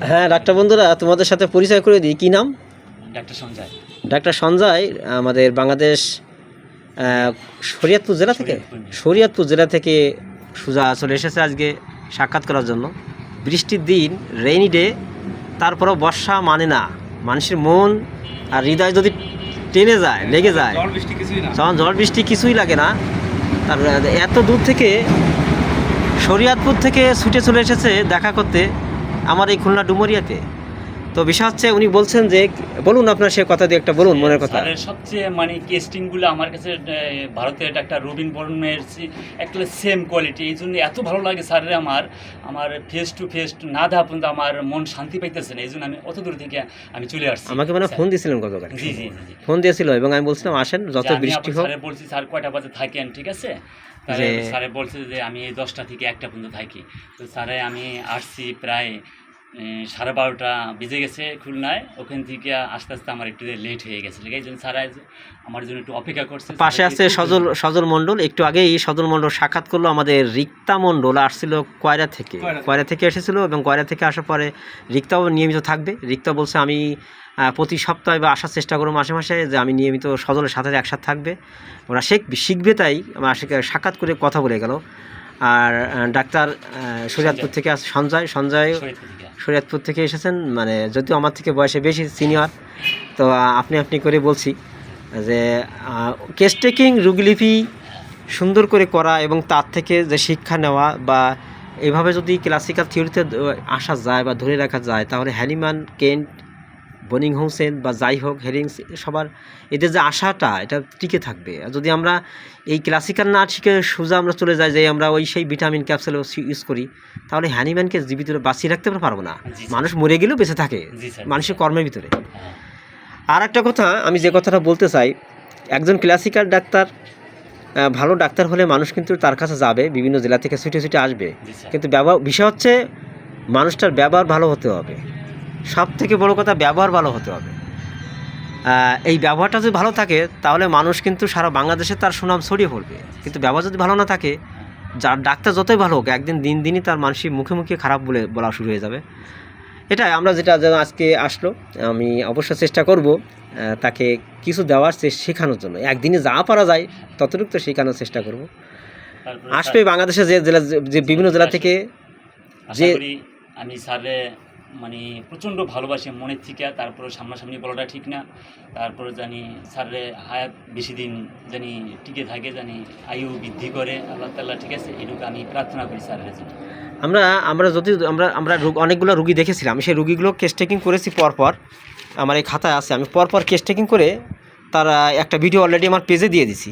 হ্যাঁ ডাক্তার বন্ধুরা তোমাদের সাথে পরিচয় করে দিই। কী নাম? ডাক্তার সঞ্জয়। ডাক্তার সঞ্জয় আমাদের বাংলাদেশ আহ, জেলা থেকে? শরীয়তপুর। শরীয়তপুর জেলা থেকে সুজা চলে এসেছে আজকে সাক্ষাৎ করার জন্য। বৃষ্টির দিন রেইনি ডে তারপরেও বর্ষা মানে না। মানুষের মন আর হৃদয় যদি টেনে যায় লেগে যায় জল বৃষ্টি কিছুই লাগে না। তার এত দূর থেকে শরিয়াতপুর থেকে ছুটে চলে এসেছে দেখা করতে আমার এই খুলনা ডুমরিয়াতে। তো বিষয় হচ্ছে উনি বলছেন যে বলুন আপনার সে কথা দিয়ে একটা বলুন মনের কথা। সবচেয়ে মানে কেস্টিংগুলো আমার কাছে ভারতের ডাক্তার রবিন বর্মনের সে- একটা সেম কোয়ালিটি এই জন্য এত ভালো লাগে স্যারের আমার। আমার ফেস টু ফেস না দেখা পর্যন্ত আমার মন শান্তি পাইতেছে না এই জন্য আমি অত দূর থেকে আমি চলে আসছি। আমাকে মানে ফোন দিয়েছিলেন গতকাল। জি জি ফোন দিয়েছিল এবং আমি বলছিলাম আসেন যত বৃষ্টি হোক। বলছি স্যার কয়টা বাজে থাকেন ঠিক আছে? স্যারে বলছে যে আমি এই দশটা থেকে একটা পর্যন্ত থাকি। তো স্যারে আমি আসছি প্রায় সাড়ে বারোটা বেজে গেছে খুলনায়। ওখান থেকে আস্তে আস্তে আমার একটু লেট হয়ে গেছে এই জন্য স্যার আমার জন্য একটু অপেক্ষা করছে। পাশে আছে সজল সজল মণ্ডল। একটু আগেই সজল মণ্ডল সাক্ষাৎ করল আমাদের রিক্তা মণ্ডল। আসছিল কয়রা থেকে? কয়রা থেকে। এসেছিল এবং কয়রা থেকে আসার পরে রিক্তাও নিয়মিত থাকবে। রিক্তা বলছে আমি প্রতি সপ্তাহে বা আসার চেষ্টা করব মাসে মাসে যে আমি নিয়মিত সজলের সাথে একসাথে থাকবে। ওরা শিখবে শিখবে তাই আমার সাক্ষাৎ করে কথা বলে গেল। আর ডাক্তার শরীয়তপুর থেকে আস সঞ্জয় সঞ্জয়। শরীয়তপুর থেকে এসেছেন মানে যদিও আমার থেকে বয়সে বেশি সিনিয়র তো আপনি আপনি করে বলছি যে কেস টেকিং রুগলিপি সুন্দর করে করা এবং তার থেকে যে শিক্ষা নেওয়া বা এভাবে যদি ক্লাসিক্যাল থিওরিতে আসা যায় বা ধরে রাখা যায় তাহলে হ্যানিম্যান কেন্ট বনিং হোসেন বা যাই হোক হেরিংস সবার এদের যে আশাটা এটা টিকে থাকবে। আর যদি আমরা এই ক্লাসিক্যাল না শিখে সোজা আমরা চলে যাই যে আমরা ওই সেই ভিটামিন ক্যাপসুল ইউজ করি তাহলে হ্যানিম্যানকে জীবিত বাঁচিয়ে রাখতে পারব না। মানুষ মরে গেলেও বেঁচে থাকে মানুষের কর্মের ভিতরে। হ্যাঁ। আর একটা কথা আমি যে কথাটা বলতে চাই একজন ক্লাসিক্যাল ডাক্তার ভালো ডাক্তার হলে মানুষ কিন্তু তার কাছে যাবে বিভিন্ন জেলা থেকে ছুটে ছুটে আসবে। কিন্তু ব্যবহার বিষয় হচ্ছে মানুষটার ব্যবহার ভালো হতে হবে। সব থেকে বড় কথা ব্যবহার ভালো হতে হবে। এই ব্যবহারটা যদি ভালো থাকে তাহলে মানুষ কিন্তু সারা বাংলাদেশে তার সুনাম ছড়িয়ে পড়বে। কিন্তু ব্যবহার যদি ভালো না থাকে যার ডাক্তার যতই ভালো হোক একদিন দিন দিনই তার মানুষের মুখে মুখে খারাপ বলে বলা শুরু হয়ে যাবে। এটাই আমরা যেটা যেন আজকে আসলো আমি অবশ্য চেষ্টা করব তাকে কিছু দেওয়ার শেখানোর জন্য। একদিনে যা পারা যায় ততটুকু তো শেখানোর চেষ্টা করব। আসবে বাংলাদেশে যে জেলা যে বিভিন্ন জেলা থেকে যে- আমি স্যারে মানে প্রচণ্ড ভালোবাসি মনের থেকে তারপরে সামনাসামনি বলাটা ঠিক না। তারপরে জানি স্যারে হায়াত বেশি দিন জানি টিকে থাকে, জানি আয়ু বৃদ্ধি করে, আল্লাহ তাল্লাহ ঠিক আছে? এটুকু আমি প্রার্থনা করি স্যারের জন্য আমরা আমরা যদি, আমরা আমরা অনেকগুলো রুগী দেখেছিলাম, সেই রুগীগুলো কেস টেকিং করেছি পরপর। আমার এই খাতায় আছে, আমি পরপর কেস টেকিং করে তারা একটা ভিডিও অলরেডি আমার পেজে দিয়ে দিছি।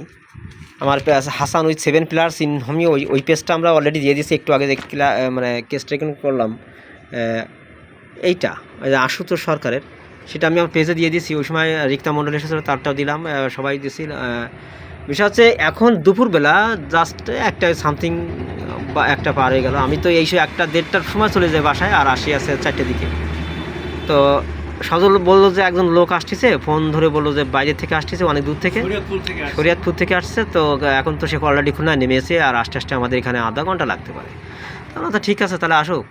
আমার Hasan with seven plus in homeo ওই ওই পেজটা আমরা অলরেডি দিয়ে দিয়েছি একটু আগে মানে কেস টেকিং করলাম এইটা ওই যে আশুতোষ সরকারের সেটা আমি আমার পেজে দিয়ে দিয়েছি। ওই সময় রিক্তা মণ্ডল এসেছিল তারটাও দিলাম সবাই দিয়েছি। বিষয় হচ্ছে এখন দুপুরবেলা জাস্ট একটা সামথিং বা একটা পার হয়ে গেল। আমি তো এই একটা দেড়টার সময় চলে যাই বাসায় আর আসি আছে চারটের দিকে। তো সজল বলল যে একজন লোক আসতেছে ফোন ধরে বলল যে বাইরে থেকে আসতেছে অনেক দূর থেকে। শরীয়তপুর থেকে আসছে। তো এখন তো সে অলরেডি খুলনায় নেমেছে আর আস্তে আস্তে আমাদের এখানে আধা ঘণ্টা লাগতে পারে। তাহলে তো ঠিক আছে তাহলে আসুক।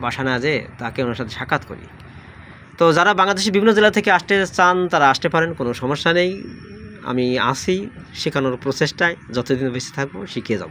বাসা না যে তাকে ওনার সাথে সাক্ষাৎ করি। তো যারা বাংলাদেশের বিভিন্ন জেলা থেকে আসতে চান, তারা আসতে পারেন, কোনো সমস্যা নেই। আমি আসি, শেখানোর প্রচেষ্টায়, যতদিন বেঁচে থাকব, শিখিয়ে যাব।